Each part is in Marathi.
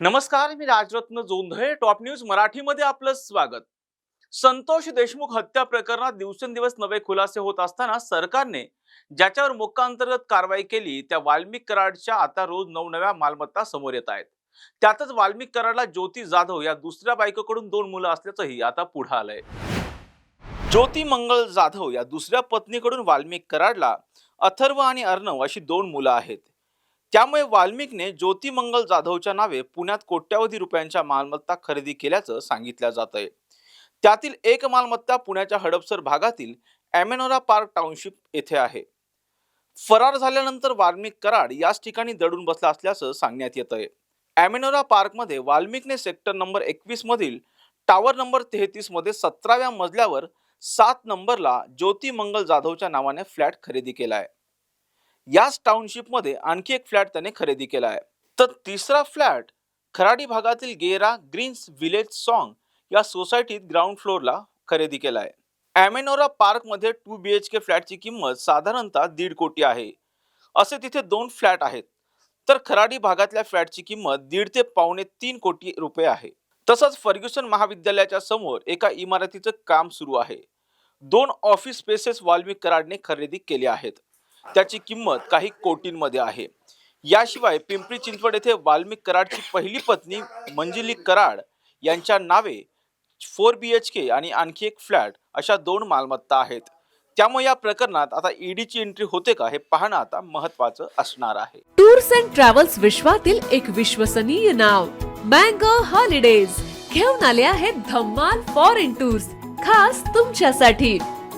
नमस्कार मी राजरत्न जोंधळे टॉप न्यूज मराठीमध्ये आपलं स्वागत. संतोष देशमुख हत्या प्रकरणात दिवसेंदिवस नवे खुलासे होत असताना सरकारने ज्याच्यावर मोक्कांतर्गत कारवाई केली त्या वाल्मिक कराडच्या आता रोज नवनव्या मालमत्ता समोर येत आहेत. त्यातच वाल्मिक कराडला ज्योती जाधव या दुसऱ्या बायकोकडून दोन मुलं असल्याचंही आता पुढे आलंय. ज्योती मंगल जाधव या दुसऱ्या पत्नीकडून वाल्मिक कराडला अथर्व आणि अर्णव अशी दोन मुलं आहेत. त्यामुळे वाल्मिकने ज्योतिमंगल जाधवच्या नावे पुण्यात कोट्यावधी रुपयांच्या मालमत्ता खरेदी केल्याचं सांगितलं जात आहे त्यातील एक मालमत्ता पुण्याच्या हडपसर भागातील ॲमेनोरा पार्क टाउनशिप येथे आहे. फरार झाल्यानंतर वाल्मिक कराड याच ठिकाणी दडून बसला असल्याचं सांगण्यात येत आहे ॲमेनोरा पार्कमध्ये वाल्मिकने सेक्टर नंबर एकवीस मधील टावर नंबर तेहतीसमध्ये सतराव्या मजल्यावर सात नंबरला ज्योती मंगल जाधवच्या नावाने फ्लॅट खरेदी केला आहे याच टाउनशिपमध्ये आणखी एक फ्लॅट त्याने खरेदी केला आहे. तर तिसरा फ्लॅट खराडी भागातील गेरा ग्रीन्स विलेज सॉंग या सोसायटीत ग्राउंड फ्लोअरला खरेदी केला आहे. ॲमेनोरा पार्कमध्ये टू बी एच के फ्लॅटची किंमत साधारणतः दीड कोटी आहे. असे तिथे दोन फ्लॅट आहेत. तर खराडी भागातल्या फ्लॅटची किंमत दीड ते पावणे तीन कोटी रुपये आहे. तसंच फर्ग्युसन महाविद्यालयाच्या समोर एका इमारतीचं काम सुरू आहे. दोन ऑफिस स्पेसेस वाल्मिक कराडने खरेदी केले आहेत. त्याची किंमत काही कोटींमध्ये आहे. याशिवाय पिंपरी चिंचवड येथे वाल्मिक कराडची पहिली पत्नी मंजिली कराड यांच्या नावे फोर बी एच के आणि आणखी एक फ्लॅट अशा दोन मालमत्ता आहेत. त्यामुळे या प्रकरणात आता ईडीची एंट्री होते का हे पाहणं आता महत्वाचं असणार आहे. टूर्स अँड ट्रॅव्हल्स विश्वातील एक विश्वसनीय नाव मँगो हॉलिडेज. घेऊन आले आहेत धम्माल फॉरेन टूर्स खास तुमच्यासाठी.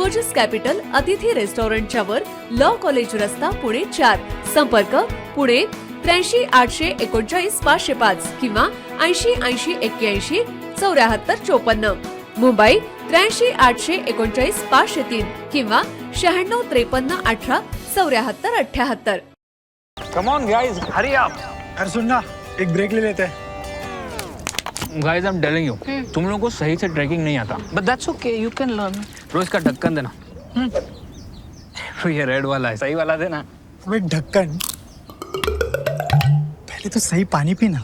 स्वजस कॅपिटल अतिथी रेस्टॉरंटच्या वर लॉ कॉलेज रस्ता पुणे चार. संपर्क पुणे त्र्याऐंशी आठशे एकोणचाळीस पाचशे पाच किंवा ऐंशी ऐंशी एक्क्याऐंशी चौऱ्याहत्तर चोपन्न. मुंबई त्र्याऐंशी आठशे एकोणचाळीस पाचशे तीन किंवा शहाण्णव त्रेपन्न अठरा चौऱ्याहत्तर अठ्याहत्तर. Come on guys hurry up अरे सुन ना एक ब्रेक ले लेते. हैं guys I am telling you तुम लोगों को सही से ट्रैकिंग नहीं आता. But that's okay, you can learn. रोज का ढक्कन देना। तो ये रेड वाला है। सही वाला देना। अब ढक्कन। पहले तो सही पानी पीना।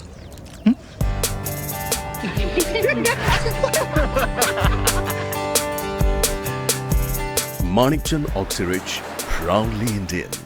Manikchand Oxyrich, proudly Indian.